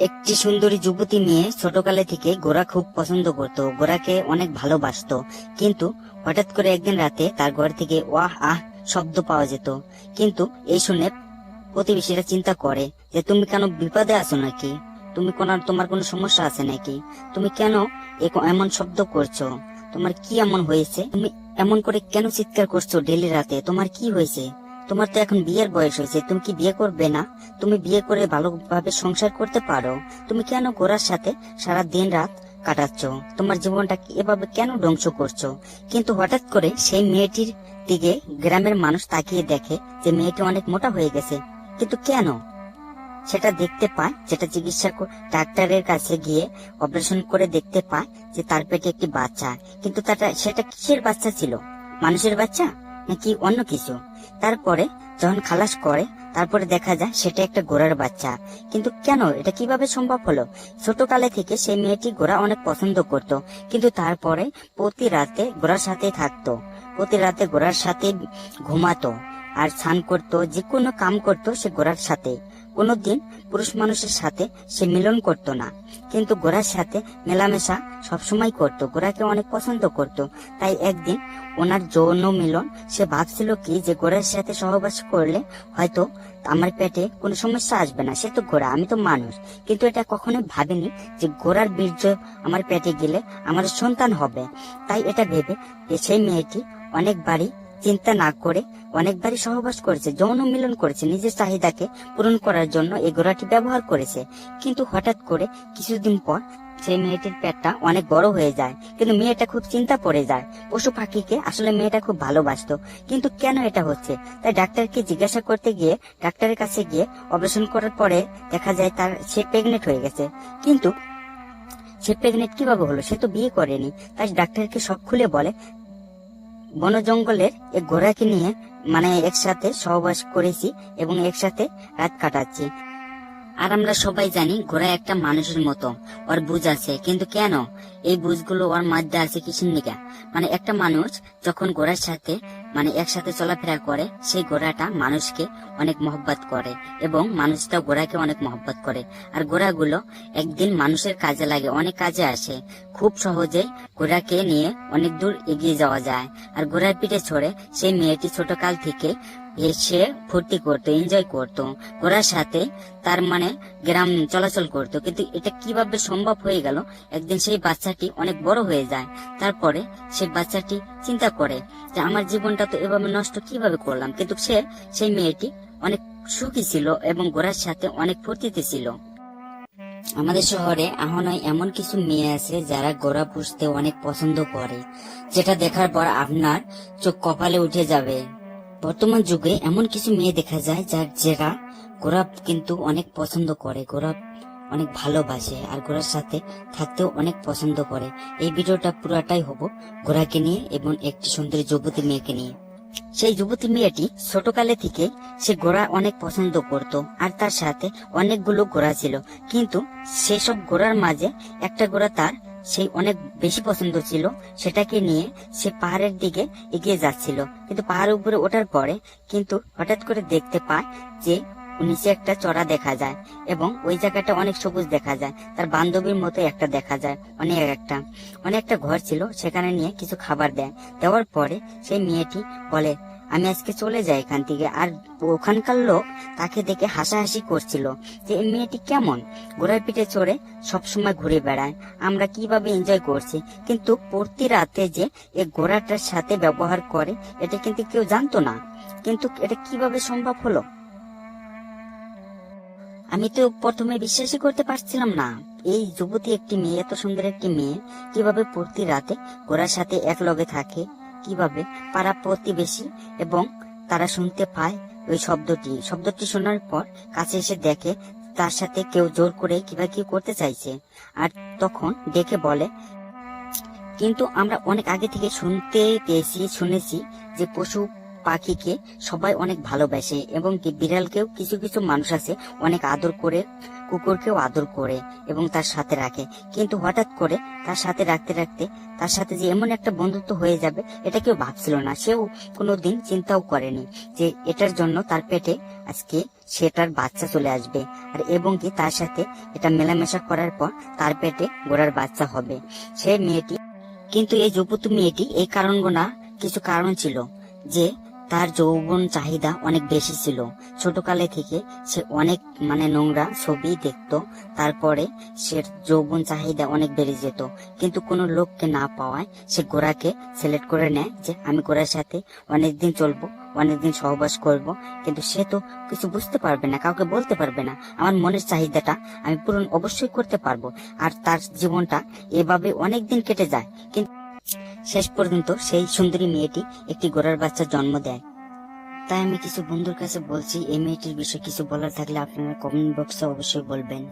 একটি সুন্দরী যুবতী মেয়ে ছোটকালে থেকে গোরা খুব পছন্দ করত। গোরাকে অনেক ভালোবাসতো। কিন্তু হঠাৎ করে একদিন রাতে তার ঘর থেকে ওয়াহ, আহ শব্দ পাওয়া যেত। কিন্তু এই শুনে প্রতিবেশীরা চিন্তা করে যে, তুমি কেন বিপদে আছো নাকি? তুমি কোন, তোমার কোনো সমস্যা আছে নাকি? তুমি কেন এমন শব্দ করছ? তোমার কি এমন হয়েছে? তুমি এমন করে কেন চিৎকার করছ ডেলি রাতে? তোমার কি হয়েছে? তোমার তো এখন বিয়ের বয়স হয়েছে, তুমি কি বিয়ে করবে না? তুমি বিয়ে করে ভালোভাবে সংসার করতে পারো। তুমি কেন গোড়ার সাথে সারা দিন রাত কাটাচ্ছ? তোমার জীবনটা এভাবে কেন ধ্বংস করছ? কিন্তু হঠাৎ করে সেই মেয়েটির দিকে গ্রামের মানুষ তাকিয়ে দেখে যে মেয়েটি অনেক মোটা হয়ে গেছে। কিন্তু কেন? সেটা দেখতে পায়, যেটা চিকিৎসা ডাক্তারের কাছে গিয়ে অপারেশন করে দেখতে পায় যে তার পেটে একটি বাচ্চা। কিন্তু সেটা কিসের বাচ্চা ছিল? মানুষের বাচ্চা? নাকি অন্য কিছু? তারপরে যখন খালাস করে, তারপরে দেখা যায় সেটা একটা গোড়ার বাচ্চা। কিন্তু কেন? এটা কীভাবে সম্ভব হলো? ছোটকালে থেকে সেই মেয়েটি গোড়া অনেক পছন্দ করত। কিন্তু তারপরে প্রতি রাতে গোড়ার সাথে থাকতো। প্রতি রাতে গোড়ার সাথে ঘুমাতো আর স্নান করতো, যে কোনো কাম করতো সে গোড়ার সাথে। কোনোদিন পুরুষ মানুষের সাথে সে মিলন করতো না। কিন্তু গোড়ার সাথে মেলামেশা সবসময় করত। গোড়াকে অনেক পছন্দ করত। তাই একদিন ওনার যৌন মিলন সে ভাবছিল কি যে গোড়ার সাথে সহবাস করলে হয়তো আমার পেটে কোনো সমস্যা আসবে না। সে তো ঘোড়া আমি তো মানুষ। কিন্তু এটা কখনোই ভাবিনি যে ঘোড়ার বীর্য আমার পেটে গেলে আমার সন্তান হবে। তাই এটা ভেবে যে সেই মেয়েটি অনেকবারই চিন্তা না করে অনেকবারই সহবাস করেছে, যৌন মিলন করেছে, নিজের চাহিদাকে পূরণ করার জন্য এই ঘোড়াটি ব্যবহার করেছে। কিন্তু হঠাৎ করে কিছুদিন পর সেই মেয়েটির পেটটা অনেক বড় হয়ে যায়, কিন্তু মেয়েটা খুব চিন্তা পড়ে যায়। পশু পাখিকে আসলে মেয়েটা খুব ভালোবাসতো, কিন্তু কেন এটা হচ্ছে? তাই ডাক্তারকে জিজ্ঞাসা করতে গিয়ে ডাক্তারের কাছে গিয়ে অপারেশন করার পরে দেখা যায় তার সে প্রেগনেন্ট হয়ে গেছে। কিন্তু সে প্রেগনেন্ট কীভাবে হলো? সে তো বিয়ে করেনি, তাই ডাক্তারকে সব খুলে বলে বন জঙ্গলের এক ঘোড়াকে নিয়ে মানে একসাথে সহবাস করেছি এবং একসাথে রাত কাটাচ্ছি। আর আমরা সবাই জানি ঘোড়া একটা মানুষের মতো, ওর বুঝ আছে, কিন্তু কেন? এই বুঝগুলো ওর মধ্যে আছে কিসের নিকা। মানে একটা মানুষ যখন ঘোড়ার সাথে মানে একসাথে চলাফেরা করে, সেই ঘোড়াটা মানুষকে অনেক মহব্বত করে এবং মানুষটা ঘোড়াকে অনেক মহব্বত করে। আর গোড়াগুলো একদিন মানুষের কাজে লাগে, অনেক কাজে আসে। খুব সহজে ঘোড়াকে নিয়ে অনেক দূর এগিয়ে যাওয়া যায়। আর ঘোড়ার পিঠে ছড়ে সেই মেয়েটি ছোট কাল থেকে এসে ফুর্তি করতো এনজয় করতো। ঘোড়ার সাথে, তার মানে গ্রাম চলাচল করতো। কিন্তু এটা কীভাবে সম্ভব হয়ে গেল? একদিন সেই বাচ্চাটি অনেক বড় হয়ে যায়। তারপরে সেই বাচ্চাটি চিন্তা করে যে আমার জীবনটা তো এভাবে নষ্ট কীভাবে করলাম? কিন্তু সে, সেই মেয়েটি অনেক সুখী ছিল এবং ঘোড়ার সাথে অনেক ফুর্তিতে ছিল। আমাদের শহরে এখনই এমন কিছু মেয়ে আছে যারা গোড়া পুষতে অনেক পছন্দ করে। যেটা দেখার পর আপনার চোখ কপালে উঠে যাবে। বর্তমান যুগে এমন কিছু মেয়ে দেখা যায় যার যারা গোলাপ কিন্তু অনেক পছন্দ করে। গোলাপ অনেক ভালোবাসে আর ঘোড়ার সাথে থাকতেও অনেক পছন্দ করে। এই ভিডিওটা পুরাটাই হব ঘোড়াকে নিয়ে এবং একটি সুন্দরী যুবতী মেয়েকে নিয়ে। সেই যুবতী মেয়েটি ছোটকালে থেকে সে ঘোড়া অনেক পছন্দ করত আর তার সাথে অনেকগুলো ঘোড়া ছিল। কিন্তু সেসব ঘোড়ার মাঝে একটা ঘোড়া তার সেই অনেক বেশি পছন্দ ছিল, সেটাকে নিয়ে সে পাহাড়ের দিকে এগিয়ে যাচ্ছিল। কিন্তু পাহাড়ের উপরে ওঠার পরে কিন্তু হঠাৎ করে দেখতে পায় যে নিচে একটা চড়া দেখা যায় এবং ওই জায়গাটা অনেক সবুজ দেখা যায়, তার বান্ধবীর মতো একটা দেখা যায়, অনেক একটা। অনেকটা ঘর ছিল, সেখানে নিয়ে কিছু খাবার দেয়। দেওয়ার পরে সেই মেয়েটি বলে আমি আজকে চলে যাই এখান থেকে। আর ওখানকার লোক তাকে দেখে হাসাহাসি করছিল যে, এই মেয়েটি কেমন? ঘোড়ার পিঠে চড়ে সবসময় ঘুরে বেড়ায়। আমরা কীভাবে এনজয় করছি? কিন্তু প্রতি রাতে যে এই ঘোড়াটার সাথে ব্যবহার করে, এটা কিন্তু কেউ জানতো না। কিন্তু এটা কীভাবে সম্ভব হলো? আমি তো প্রথমে বিশ্বাসই করতে পারছিলাম না। এই যুবতী একটি মেয়ে, এত সুন্দর একটি মেয়ে, কীভাবে প্রতি রাতে ঘোড়ার সাথে এক লগে থাকে? কীভাবে পাড়া প্রতিবেশী এবং তারা শুনতে পায় ওই শব্দটি। শব্দটি শোনার পর কাছে এসে দেখে তার সাথে কেউ জোর করে কীভাবে কি করতে চাইছে। আর তখন ডেকে বলে, কিন্তু আমরা অনেক আগে থেকে শুনতে পেয়েছি, শুনেছি যে পশু পাখিকে সবাই অনেক ভালোবাসে এবং কি বিড়ালকেও কিছু কিছু মানুষ আছে অনেক আদর করে, কুকুরকেও আদর করে এবং তার সাথে রাখে। কিন্তু হঠাৎ করে তার সাথে রাখতে রাখতে তার সাথে যে এমন একটা বন্ধুত্ব হয়ে যাবে, এটা কেউ ভাবছিল না। সেও কোনোদিন চিন্তাও করেনি যে এটার জন্য তার পেটে আজকে সেটার বাচ্চা চলে আসবে আর এবং কি তার সাথে এটা মেলামেশা করার পর তার পেটে গোড়ার বাচ্চা হবে। সে মেয়েটি, কিন্তু এই যুবতী মেয়েটি এই কারণগুলো কিছু কারণ ছিল যে তার যৌবন চাহিদা অনেক বেশি ছিল। ছোটকালে থেকে সে অনেক মানে নোংরা ছবি দেখতো। তারপরে সে যৌবন চাহিদা অনেক বেড়ে যেত। কিন্তু কোনো লোককে না পাওয়ায় সে গোড়াকে সিলেক্ট করে নেয় যে, আমি গোড়ার সাথে অনেকদিন চলবো, অনেকদিন সহবাস করব। কিন্তু সে তো কিছু বুঝতে পারবে না, কাউকে বলতে পারবে না। আমার মনের চাহিদাটা আমি পূরণ অবশ্যই করতে পারব। আর তার জীবনটা এভাবে অনেকদিন কেটে যায়। কিন্তু শেষ পর্যন্ত সেই সুন্দরী মেয়েটি একটি গোড়ার বাচ্চার জন্ম দেয়। তাই আমি কিছু বন্ধুর কাছে বলছি, এই মেয়েটির বিষয়ে কিছু বলার থাকলে আপনারা কমেন্ট বক্সে অবশ্যই বলবেন।